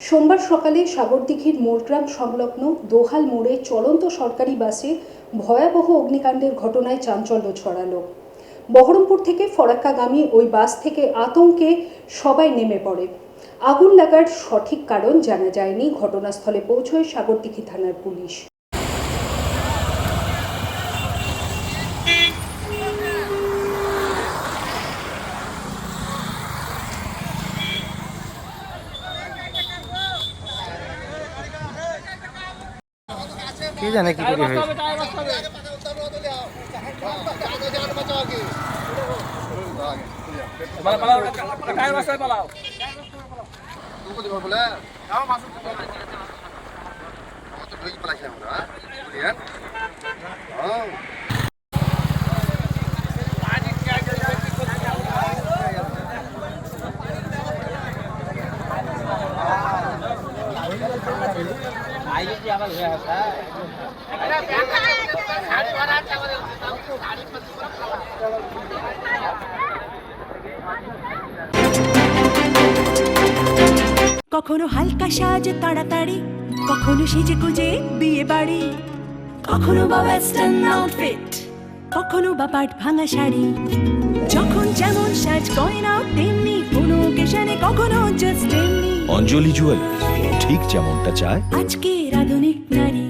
সোমবার সকালে সাগরদিঘির মোরগ্রাম সংলগ্ন দোহাল মোড়ে চলন্ত সরকারি বাসে ভয়াবহ অগ্নিকাণ্ডের ঘটনায় চাঞ্চল্য ছড়ালো। বহরমপুর থেকে ফরাক্কাগামী ওই বাস থেকে আতঙ্কে সবাই নেমে পড়ে। আগুন লাগার সঠিক কারণ জানা যায়নি। ঘটনাস্থলে পৌঁছয় সাগরদিঘি থানার পুলিশ। কে জানে কি করে হয়েছে টায়ার বাসায় পালাও কখনো হালকা সাজ তাড়াতাড়ি, কখনো সেজে গুজে বিয়ে বাড়ি। কখনো বা ওয়েস্টার্ন আউটফিট কখনো বা পাট ভাঙা শাড়ি। যখন যেমন সাজ গয়না, তেমনি কোনো কখনো জাস্ট অঞ্জলি জুয়েলার্স ঠিক যেমনটা চায়। আজকে আধুনিক নারী